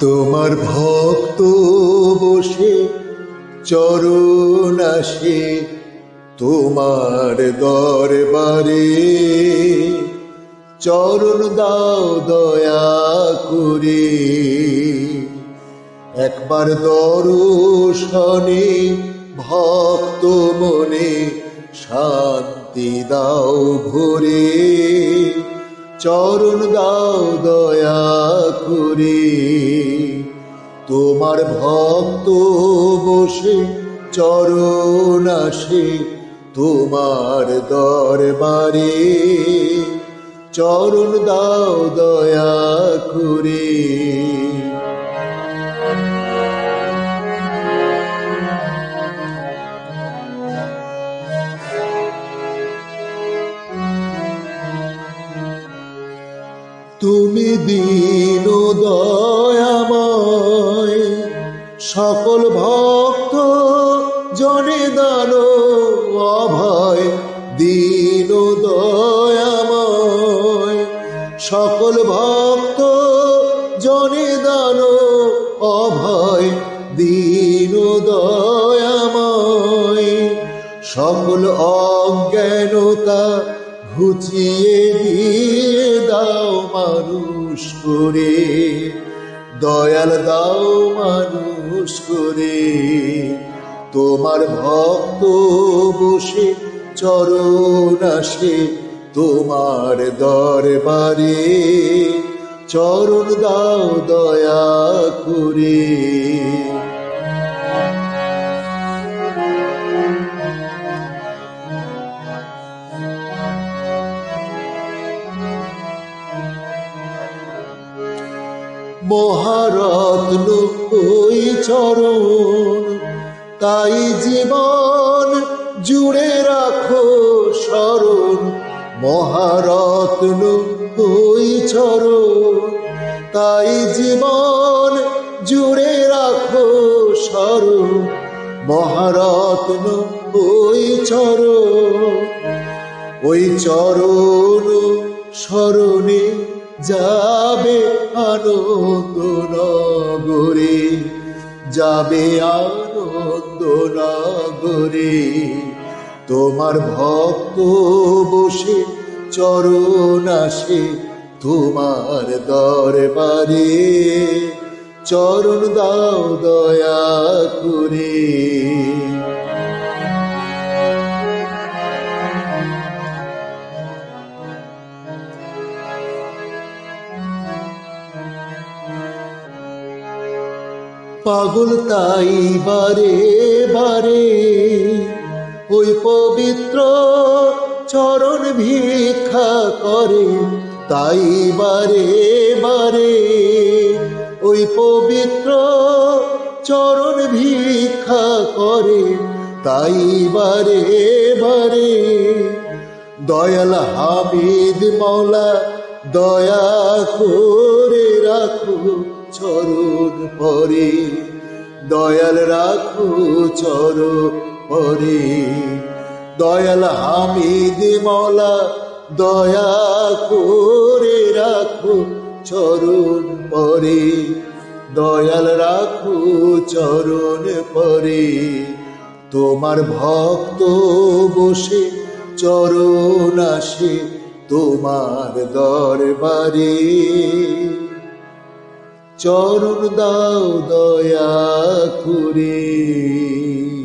তোমার ভক্ত বসে চরণ আসে তোমার দরবারে। চরণ দাও দয়া করে। একবার দর্শনে ভক্ত মনে শান্তি দাও ভরে। চরণ দাও দয়া করে। তোমার ভক্ত বসে চরণ আসে তোমার দরবারে। চরণ দাও দয়া করে। তুমি দীন দয়াময় সকল ভক্ত জনে দান অভয়। দীন দয়াময় সকল ভক্ত জনে দান অভয়। দীন দয়াময় সকল অজ্ঞানতা ঘুচিয়ে দিয়ে দাও মানুষ করে, দয়াল দাও মানুষ করে। তোমার ভক্ত বসে চরণ আসে তোমার দরবারে, চরণ দাও দয়া করে। মহারত্ন ওই চরণ, তাই জীবন জুড়ে রাখো স্মরণ মহারত্ন ওই চরণ, তাই জীবন জুড়ে রাখো স্মরণ মহারত্ন ওই চরণ ওই চরণ স্মরণে যাবে আনন্দ নগরে, যাবে আনন্দ নগরে। তোমার ভক্ত বসে চরণ আসে তোমার দরবারে। চরণ দাও দয়া করে। পাগল তাই বারে বারে। ওই পবিত্র চরণ ভিক্ষা করে তাই বারে বারে। ওই পবিত্র চরণ ভিক্ষা করে তাই বারে বারে। দয়াল হামিদ মৌলা দয়া করে রাখো চরণ পরে, দয়াল রাখো চরণ পরে। দয়াল হামিদ মৌলা দয়া করে রাখো চরণ পরে। দয়াল রাখো চরণ পরে। তোমার ভক্ত বসে চরণ আসে তোমার দরবারে। চরণ দাও দয়া করে।